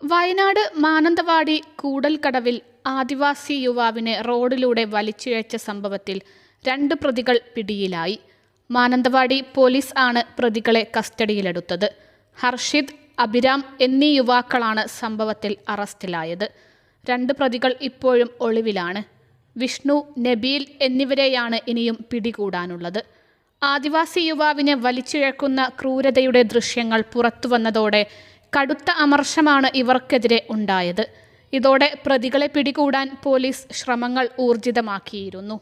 വയനാട് മാനന്തവാടി കൂടൽക്കടവിൽ ആദിവാസി യുവാവിനെ റോഡിലൂടെ വലിച്ചിഴച്ച സംഭവത്തിൽ രണ്ട് പ്രതികൾ പിടിയിലായി. മാനന്തവാടി പോലീസ് ആണ് പ്രതികളെ കസ്റ്റഡിയിലെടുത്തത്. ഹർഷിദ് അഭിരാം എന്നീ യുവാക്കളാണ് സംഭവത്തിൽ അറസ്റ്റിലായത്. രണ്ട് പ്രതികൾ ഇപ്പോഴും ഒളിവിലാണ്. വിഷ്ണു നബീൽ എന്നിവരെയാണ് ഇനിയും പിടികൂടാനുള്ളത്. ആദിവാസി യുവാവിനെ വലിച്ചിഴക്കുന്ന ക്രൂരതയുടെ ദൃശ്യങ്ങൾ പുറത്തുവന്നതോടെ കടുത്ത അമർഷമാണ് ഇവർക്കെതിരെ ഉണ്ടായത്. ഇതോടെ പ്രതികളെ പിടികൂടാൻ പോലീസ് ശ്രമങ്ങൾ ഊർജിതമാക്കിയിരുന്നു.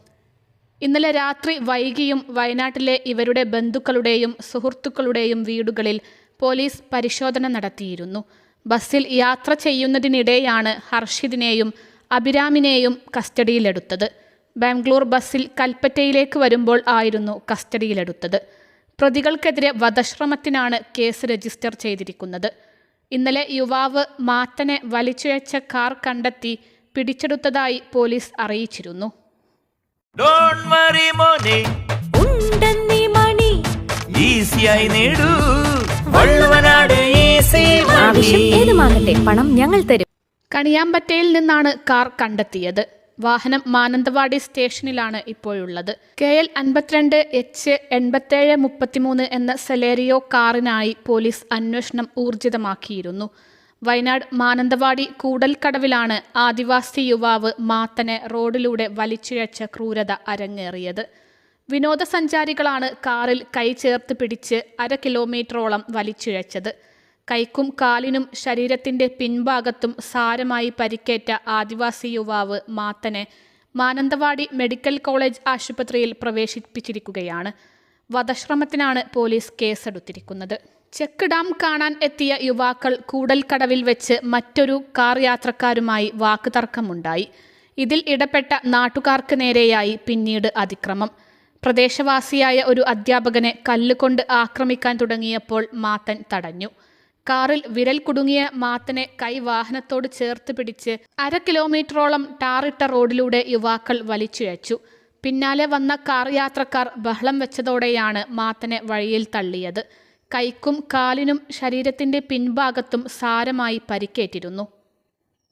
ഇന്നലെ രാത്രി വൈകിയും വയനാട്ടിലെ ഇവരുടെ ബന്ധുക്കളുടെയും സുഹൃത്തുക്കളുടെയും വീടുകളിൽ പോലീസ് പരിശോധന നടത്തിയിരുന്നു. ബസ്സിൽ യാത്ര ചെയ്യുന്നതിനിടെയാണ് ഹർഷിദിനെയും അഭിരാമിനെയും കസ്റ്റഡിയിലെടുത്തത്. ബാംഗ്ലൂർ ബസ്സിൽ കൽപ്പറ്റയിലേക്ക് വരുമ്പോൾ ആയിരുന്നു കസ്റ്റഡിയിലെടുത്തത്. പ്രതികൾക്കെതിരെ വധശ്രമത്തിനാണ് കേസ് രജിസ്റ്റർ ചെയ്തിരിക്കുന്നത്. ഇന്നലെ യുവാവ് മാത്തനെ വലിച്ചിഴച്ച കാർ കണ്ടെത്തി പിടിച്ചെടുത്തതായി പോലീസ് അറിയിച്ചിരുന്നു. ഡോണ്ട് വറി മോനെ. ഉണ്ടെന്നീ മണി. ഈസിയായി നേടൂ. വള്ളുവനാട് ഈസി ആവശ്യം ഏതുമാകട്ടെ പണം ഞങ്ങൾ തരും. കണിയാമ്പറ്റയിൽ നിന്നാണ് കാർ കണ്ടെത്തിയത്. വാഹനം മാനന്തവാടി സ്റ്റേഷനിലാണ് ഇപ്പോഴുള്ളത്. കെ എൽ അൻപത്തിരണ്ട് എച്ച് എൺപത്തേഴ് മുപ്പത്തിമൂന്ന് എന്ന സെലേറിയോ കാറിനായി പോലീസ് അന്വേഷണം ഊർജിതമാക്കിയിരുന്നു. വയനാട് മാനന്തവാടി കൂടൽക്കടവിലാണ് ആദിവാസി യുവാവ് മാത്തനെ റോഡിലൂടെ വലിച്ചിഴച്ച ക്രൂരത അരങ്ങേറിയത്. വിനോദസഞ്ചാരികളാണ് കാറിൽ കൈ ചേർത്ത് പിടിച്ച് അര കിലോമീറ്ററോളം വലിച്ചിഴച്ചത്. കൈക്കും കാലിനും ശരീരത്തിന്റെ പിൻഭാഗത്തും സാരമായി പരിക്കേറ്റ ആദിവാസി യുവാവ് മാത്തനെ മാനന്തവാടി മെഡിക്കൽ കോളേജ് ആശുപത്രിയിൽ പ്രവേശിപ്പിച്ചിരിക്കുകയാണ്. വധശ്രമത്തിനാണ് പോലീസ് കേസെടുത്തിരിക്കുന്നത്. ചെക്ക് ഡാം കാണാൻ എത്തിയ യുവാക്കൾ കൂടൽക്കടവിൽ വെച്ച് മറ്റൊരു കാർ യാത്രക്കാരുമായി വാക്കുതർക്കമുണ്ടായി. ഇതിൽ ഇടപെട്ട നാട്ടുകാർക്ക് നേരെയായി പിന്നീട് അതിക്രമം. പ്രദേശവാസിയായ ഒരു അധ്യാപകനെ കല്ലുകൊണ്ട് ആക്രമിക്കാൻ തുടങ്ങിയപ്പോൾ മാത്തൻ തടഞ്ഞു. കാറിൽ വിരൽ കുടുങ്ങിയ മാത്തനെ കൈ വാഹനത്തോട് ചേർത്ത് പിടിച്ച് അര കിലോമീറ്ററോളം ടാറിട്ട റോഡിലൂടെ യുവാക്കൾ വലിച്ചിഴച്ചു. പിന്നാലെ വന്ന കാർ യാത്രക്കാർ ബഹളം വെച്ചതോടെയാണ് മാത്തനെ വഴിയിൽ തള്ളിയത്. കൈക്കും കാലിനും ശരീരത്തിന്റെ പിൻഭാഗത്തും സാരമായി പരിക്കേറ്റിരുന്നു.